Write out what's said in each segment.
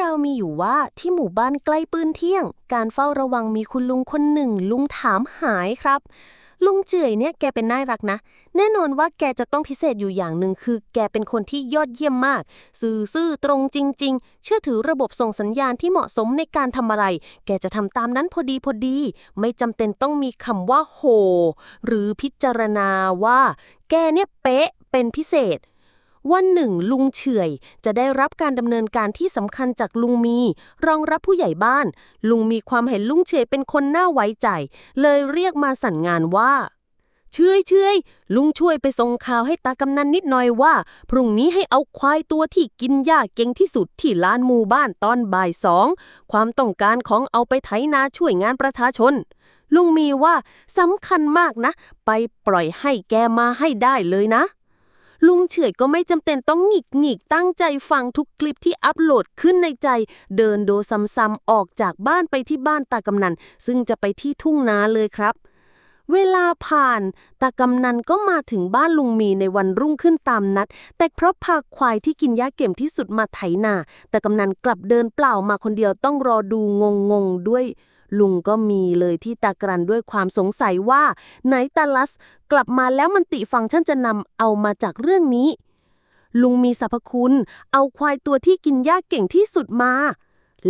ราวมีอยู่ว่าที่หมู่บ้านใกล้ปืนเที่ยง การเฝ้าระวังมีคุณลุงคนหนึ่ง ลุงถามหายครับ ลุงเจื่อยเนี่ยแกเป็นน่ารักนะ แน่นอนว่าแกจะต้องพิเศษอยู่อย่างหนึ่งคือ แกเป็นคนที่ยอดเยี่ยมมาก สื่อซื่อตรงจริง ๆ เชื่อถือระบบส่งสัญญาณที่เหมาะสมในการทำอะไร แกจะทำตามนั้นพอดีพอดี ไม่จำเป็นต้องมีคำว่าโห หรือพิจารณาว่า แกเนี่ยเป๊ะเป็นพิเศษ วันหนึ่งลุงเฉยจะได้รับการดำเนินการที่สำคัญจากลุงมี รองรับผู้ใหญ่บ้าน ลุงมีความเห็นลุงเฉยเป็นคนน่าไว้ใจ เลยเรียกมาสั่นงานว่าเชื่อยเชื่อยลุงช่วยไปส่งข่าวให้ตากำนันนิดหน่อยว่า พรุ่งนี้ให้เอาควายตัวที่กินหญ้าเก่งที่สุดที่ลานหมู่บ้านตอนบ่ายสอง ความต้องการของเอาไปไถนาช่วยงานประชาชน ลุงมีว่าสำคัญมากนะ ไปปล่อยให้แกมาให้ได้เลยนะ ลุงเฉยก็ไม่จำเป็นต้องหงิกหงิกตั้งใจฟังทุกคลิปที่อัปโหลดขึ้นในใจ เดินโดซ้ำๆออกจากบ้านไปที่บ้านตากำนัน ซึ่งจะไปที่ทุ่งนาเลยครับ เวลาผ่านตากำนันก็มาถึงบ้านลุงมีในวันรุ่งขึ้นตามนัด แต่เพราะพาควายที่กินหญ้าเก่มที่สุดมาไถนาต่กำนันกลับเดินเปล่ามาคนเดียวต้องรอดูงงงๆด้วย ลุงก็มีเลยที่ตากรันด้วยความสงสัยว่า ไหนตาลัส กลับมาแล้วมันติฟังก์ชันจะนำเอามาจากเรื่องนี้ ลุงมีสรรพคุณ เอาควายตัวที่กินหญ้าเก่งที่สุดมา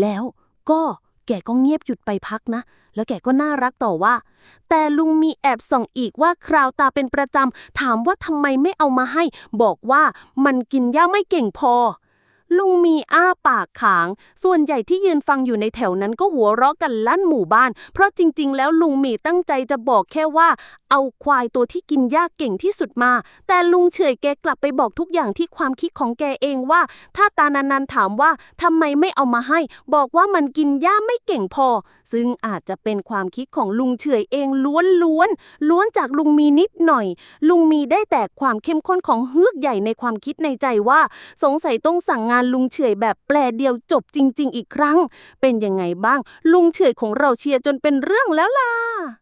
แล้วก็แกก็เงียบหยุดไปพักนะ แล้วแกก็น่ารักต่อว่า แต่ลุงมีแอบส่องอีกว่าคราวตาเป็นประจำถามว่าทำไมไม่เอามาให้ บอกว่ามันกินหญ้าไม่เก่งพอ ลุงมีอ้าปากขาง ส่วนใหญ่ที่ยืนฟังอยู่ในแถวนั้นก็หัวเราะกันลั่นหมู่บ้าน เพราะจริง ๆ แล้วลุงมีตั้งใจจะบอกแค่ว่า เอาควายตัวที่กินหญ้าเก่งที่สุดมา แต่ลุงเฉยแกกลับไปบอกทุกอย่างที่ความคิดของแกเองว่า ถ้าตานันนันถามว่าทำไมไม่เอามาให้ บอกว่ามันกินหญ้าไม่เก่งพอ ซึ่งอาจจะเป็นความคิดของลุงเฉยเองล้วนล้วนๆล้วนจากลุงมีนิดหน่อย ลุงมีได้แต่ความเข้มข้นของเฮือกใหญ่ในความคิดในใจว่า สงสัยต้องสั่งงานานลุงเฉยแบบแปลเดียวจบจริง ๆ อีกครั้ง เป็นยังไงบ้าง ลุงเฉยของเราเชียร์จนเป็นเรื่องแล้วล่ะ